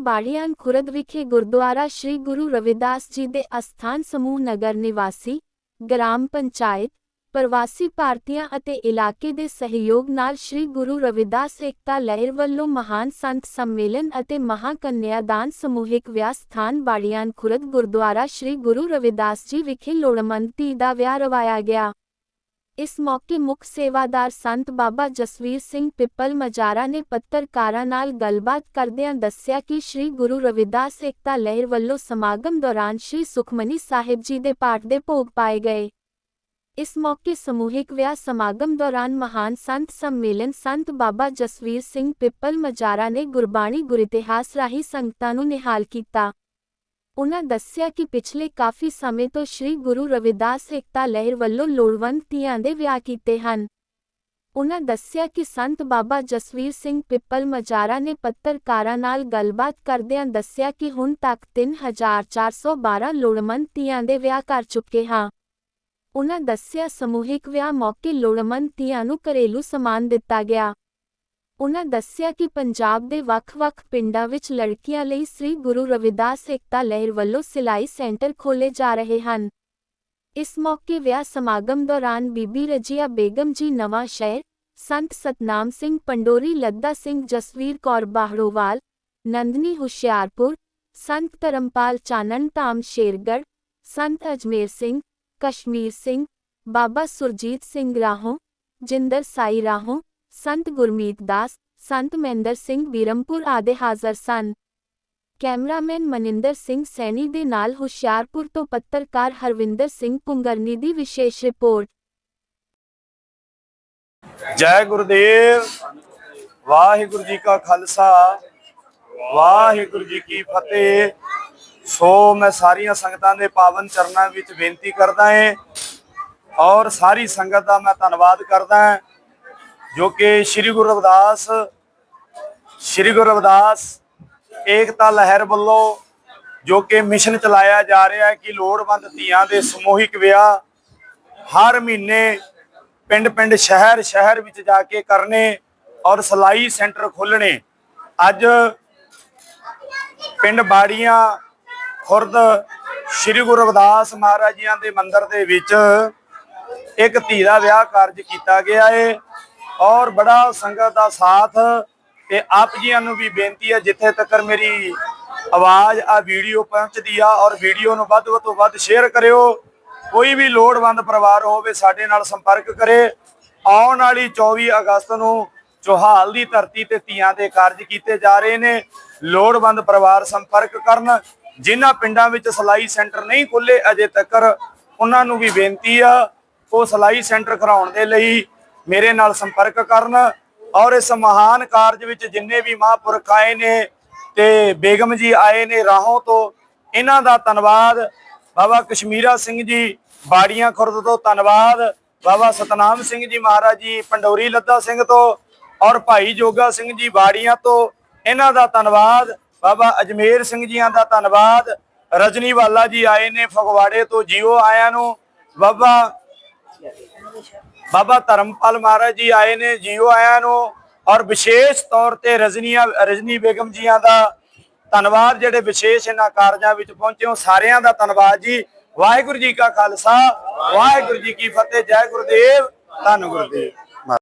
ਬਾੜੀਆਂ ਖੁਰਦ ਵਿਖੇ ਗੁਰਦੁਆਰਾ ਸ੍ਰੀ ਗੁਰੂ ਰਵਿਦਾਸ ਜੀ ਦੇ ਅਸਥਾਨ ਸਮੂਹ ਨਗਰ ਨਿਵਾਸੀ, ਗ੍ਰਾਮ ਪੰਚਾਇਤ, ਪ੍ਰਵਾਸੀ ਭਾਰਤੀਆਂ ਅਤੇ ਇਲਾਕੇ ਦੇ ਸਹਿਯੋਗ ਨਾਲ ਸ੍ਰੀ ਗੁਰੂ ਰਵਿਦਾਸ ਏਕਤਾ ਲਹਿਰ ਵੱਲੋਂ ਮਹਾਨ ਸੰਤ ਸੰਮੇਲਨ ਅਤੇ ਮਹਾਕੰਨਿਆਦਾਨ ਸਮੂਹਿਕ ਵਿਆਹ ਸਥਾਨ ਬਾੜੀਆਂ ਖੁਰਦ ਗੁਰਦੁਆਰਾ ਸ੍ਰੀ ਗੁਰੂ ਰਵਿਦਾਸ ਜੀ ਵਿਖੇ ਲੋੜਮੰਦ ਧੀ ਦਾ ਵਿਆਹ ਰਵਾਇਆ ਗਿਆ। ਇਸ ਮੌਕੇ ਮੁੱਖ ਸੇਵਾਦਾਰ ਸੰਤ ਬਾਬਾ ਜਸਵੀਰ ਸਿੰਘ ਪਿੱਪਲ ਮਜਾਰਾ ਨੇ ਪੱਤਰਕਾਰਾਂ ਨਾਲ ਗੱਲਬਾਤ ਕਰਦਿਆਂ ਦੱਸਿਆ ਕਿ ਸ੍ਰੀ ਗੁਰੂ ਰਵਿਦਾਸ ਏਕਤਾ ਲਹਿਰ ਵੱਲੋਂ ਸਮਾਗਮ ਦੌਰਾਨ ਸ੍ਰੀ ਸੁਖਮਨੀ ਸਾਹਿਬ ਜੀ ਦੇ ਪਾਠ ਦੇ ਭੋਗ ਪਾਏ ਗਏ। ਇਸ ਮੌਕੇ ਸਮੂਹਿਕ ਵਿਆਹ ਸਮਾਗਮ ਦੌਰਾਨ ਮਹਾਨ ਸੰਤ ਸੰਮੇਲਨ ਸੰਤ ਬਾਬਾ ਜਸਵੀਰ ਸਿੰਘ ਪਿੱਪਲ ਮਜਾਰਾ ਨੇ ਗੁਰਬਾਣੀ ਗੁਰਿਤਿਹਾਸ ਰਾਹੀਂ ਸੰਗਤਾਂ ਨੂੰ ਨਿਹਾਲ ਕੀਤਾ। ਉਨ੍ਹਾਂ ਦੱਸਿਆ ਕਿ ਪਿਛਲੇ ਕਾਫੀ ਸਮੇਂ ਤੋਂ ਸ੍ਰੀ ਗੁਰੂ ਰਵਿਦਾਸ ਏਕਤਾ ਲਹਿਰ ਵੱਲੋਂ ਲੋੜਵੰਦ ਧੀਆਂ ਦੇ ਵਿਆਹ ਕੀਤੇ ਹਨ। ਉਨ੍ਹਾਂ ਦੱਸਿਆ ਕਿ ਸੰਤ ਬਾਬਾ ਜਸਵੀਰ ਸਿੰਘ ਪਿੱਪਲ ਮਜਾਰਾ ਨੇ ਪੱਤਰਕਾਰਾਂ ਨਾਲ ਗੱਲਬਾਤ ਕਰਦਿਆਂ ਦੱਸਿਆ ਕਿ ਹੁਣ ਤੱਕ 3412 ਲੋੜਵੰਦ ਧੀਆਂ ਦੇ ਵਿਆਹ ਕਰ ਚੁੱਕੇ ਹਾਂ। ਉਨ੍ਹਾਂ ਦੱਸਿਆ ਸਮੂਹਿਕ ਵਿਆਹ ਮੌਕੇ ਲੋੜਵੰਦ ਧੀਆਂ ਨੂੰ ਘਰੇਲੂ ਸਮਾਨ ਦਿੱਤਾ ਗਿਆ। ਉਨ੍ਹਾਂ ਦੱਸਿਆ ਕਿ ਪੰਜਾਬ ਦੇ ਵੱਖ-ਵੱਖ ਪਿੰਡਾਂ ਵਿੱਚ ਲੜਕੀਆਂ ਲਈ ਸ੍ਰੀ ਗੁਰੂ ਰਵਿਦਾਸ ਏਕਤਾ ਲਹਿਰ ਵੱਲੋਂ ਸਿਲਾਈ ਸੈਂਟਰ ਖੋਲੇ ਜਾ ਰਹੇ ਹਨ। ਇਸ ਮੌਕੇ ਵਿਆਹ ਸਮਾਗਮ ਦੌਰਾਨ ਬੀਬੀ ਰਜੀਆ ਬੇਗਮ ਜੀ, ਨਵਾਂ ਸ਼ਹਿਰ, ਸੰਤ ਸਤਨਾਮ ਸਿੰਘ, ਪੰਡੋਰੀ ਲੱਦਾ ਸਿੰਘ, ਜਸਵੀਰ ਕੌਰ ਬਾਹੜੋਵਾਲ ਨੰਦਨੀ ਹੁਸ਼ਿਆਰਪੁਰ, ਸੰਤ ਧਰਮਪਾਲ ਚਾਨਣ ਧਾਮ ਸ਼ੇਰਗੜ੍ਹ, ਸੰਤ ਅਜਮੇਰ ਸਿੰਘ, ਕਸ਼ਮੀਰ ਸਿੰਘ, ਬਾਬਾ ਸੁਰਜੀਤ ਸਿੰਘ ਰਾਹੋਂ, ਜਿੰਦਰ ਸਾਈ ਰਾਹੋਂ ਸੰਤ ਗੁਰਮੀਤ ਦਾਸ, ਸੰਤ ਮਹਿੰਦਰ ਸਿੰਘ ਬੀਰਮਪੁਰ ਆਦਿ ਹਾਜ਼ਰ ਸਨ। ਕੈਮਰਾਮੈਨ ਮਨਿੰਦਰ ਸਿੰਘ ਸੈਣੀ ਦੇ ਨਾਲ ਹੁਸ਼ਿਆਰਪੁਰ ਤੋਂ ਪੱਤਰਕਾਰ ਹਰਵਿੰਦਰ ਸਿੰਘ ਪੁੰਗਰਨੀ ਦੀ ਵਿਸ਼ੇਸ਼ ਰਿਪੋਰਟ। ਜੈ ਗੁਰਦੇਵ, ਵਾਹਿਗੁਰੂ ਜੀ ਕਾ ਖਾਲਸਾ, ਵਾਹਿਗੁਰੂ ਜੀ ਕੀ ਫਤਿਹ। ਸੋ ਮੈਂ ਸਾਰੀਆਂ ਸੰਗਤਾਂ ਦੇ ਪਾਵਨ ਚਰਨਾਂ ਵਿੱਚ ਬੇਨਤੀ ਕਰਦਾ ਹਾਂ ਔਰ ਸਾਰੀ ਸੰਗਤ ਦਾ ਮੈਂ ਧੰਨਵਾਦ ਕਰਦਾ ਹਾਂ। ਜੋ ਕਿ ਸ੍ਰੀ ਗੁਰੂ ਰਵਿਦਾਸ, ਸ੍ਰੀ ਗੁਰੂ ਰਵਿਦਾਸ ਏਕਤਾ ਲਹਿਰ ਵੱਲੋਂ ਜੋ ਕਿ ਮਿਸ਼ਨ ਚਲਾਇਆ ਜਾ ਰਿਹਾ ਹੈ ਕਿ ਲੋੜਵੰਦ ਧੀਆਂ ਦੇ ਸਮੂਹਿਕ ਵਿਆਹ ਹਰ ਮਹੀਨੇ ਪਿੰਡ ਪਿੰਡ ਸ਼ਹਿਰ ਸ਼ਹਿਰ ਵਿੱਚ ਜਾ ਕੇ ਕਰਨੇ ਔਰ ਸਲਾਈ ਸੈਂਟਰ ਖੋਲਣੇ ਅੱਜ ਪਿੰਡ ਬਾੜੀਆਂ ਖੁਰਦ ਸ੍ਰੀ ਗੁਰੂ ਰਵਿਦਾਸ ਮਹਾਰਾਜ ਜੀਆਂ ਦੇ ਮੰਦਿਰ ਦੇ ਵਿੱਚ ਇੱਕ ਧੀ ਦਾ ਵਿਆਹ ਕਾਰਜ ਕੀਤਾ ਗਿਆ ਏ। ਔਰ ਬੜਾ ਸੰਗਤ ਦਾ ਸਾਥ ਤੇ ਆਪ ਜੀਆਂ ਨੂੰ ਵੀ ਬੇਨਤੀ ਹੈ, ਜਿੱਥੇ ਤੱਕ ਮੇਰੀ ਆਵਾਜ਼ ਆ ਵੀਡੀਓ ਪਹੁੰਚਦੀ ਆ ਔਰ ਵੀਡੀਓ ਨੂੰ ਵੱਧ ਤੋਂ ਵੱਧ ਸ਼ੇਅਰ ਕਰਿਓ। ਕੋਈ ਵੀ ਲੋੜਵੰਦ ਪਰਿਵਾਰ ਹੋਵੇ ਸਾਡੇ ਨਾਲ ਸੰਪਰਕ ਕਰੇ। ਆਉਣ ਵਾਲੀ 24 ਅਗਸਤ ਨੂੰ ਚੋਹਾਲ ਦੀ ਧਰਤੀ ਤੇ ਧੀਆਂ ਦੇ ਕਾਰਜ ਕੀਤੇ ਜਾ ਰਹੇ ਨੇ। ਲੋੜਵੰਦ ਪਰਿਵਾਰ ਸੰਪਰਕ ਕਰਨ। ਜਿਨ੍ਹਾਂ ਪਿੰਡਾਂ ਵਿੱਚ ਸਲਾਈ ਸੈਂਟਰ ਨਹੀਂ ਖੁੱਲੇ ਅਜੇ ਤੱਕ ਉਹਨਾਂ ਨੂੰ ਵੀ ਬੇਨਤੀ ਆ, ਉਹ ਸਲਾਈ ਸੈਂਟਰ ਖਰਾਉਣ ਦੇ ਲਈ ਮੇਰੇ ਨਾਲ ਸੰਪਰਕ ਕਰਨ ਔਰ ਇਸ ਮਹਾਨ ਕਾਰਜ ਵਿੱਚ ਜਿੰਨੇ ਵੀ ਮਹਾਂਪੁਰਖ ਆਏ ਨੇ ਤੇ ਬੇਗਮ ਜੀ ਆਏ ਨੇ ਰਾਹੋਂ ਤੋਂ, ਇਹਨਾਂ ਦਾ ਧੰਨਵਾਦ। ਬਾਬਾ ਕਸ਼ਮੀਰਾ ਸਿੰਘ ਜੀ ਬਾੜੀਆਂ ਖੁਰਦ ਤੋਂ ਧੰਨਵਾਦ। ਬਾਬਾ ਸਤਨਾਮ ਸਿੰਘ ਜੀ ਮਹਾਰਾਜ ਜੀ ਪੰਡੋਰੀ ਲੱਦਾ ਸਿੰਘ ਤੋਂ ਔਰ ਭਾਈ ਜੋਗਾ ਸਿੰਘ ਜੀ ਬਾੜੀਆਂ ਤੋਂ ਇਹਨਾਂ ਦਾ ਧੰਨਵਾਦ। ਬਾਬਾ ਅਜਮੇਰ ਸਿੰਘ ਜੀਆਂ ਦਾ ਧੰਨਵਾਦ। ਰਜਨੀ ਵਾਲਾ ਜੀ ਆਏ ਨੇ ਫਗਵਾੜੇ ਤੋਂ, ਜੀਓ ਆਇਆਂ ਨੂੰ। ਬਾਬਾ ਬਾਬਾ ਧਰਮਪਾਲ ਮਹਾਰਾਜ ਜੀ ਆਏ ਨੇ, ਜੀਓ ਆਇਆਂ ਨੂੰ ਔਰ ਵਿਸ਼ੇਸ਼ ਤੌਰ ਤੇ ਰਜਨੀਆ, ਰਜਨੀ ਬੇਗਮ ਜੀਆਂ ਦਾ ਧੰਨਵਾਦ, ਜਿਹੜੇ ਵਿਸ਼ੇਸ਼ ਇਹਨਾਂ ਕਾਰਜਾਂ ਵਿੱਚ ਪਹੁੰਚੇ ਹੋ, ਸਾਰਿਆਂ ਦਾ ਧੰਨਵਾਦ ਜੀ। ਵਾਹਿਗੁਰੂ ਜੀ ਕਾ ਖਾਲਸਾ, ਵਾਹਿਗੁਰੂ ਜੀ ਕੀ ਫਤਿਹ, ਜੈ ਗੁਰਦੇਵ, ਧੰਨ ਗੁਰਦੇਵ।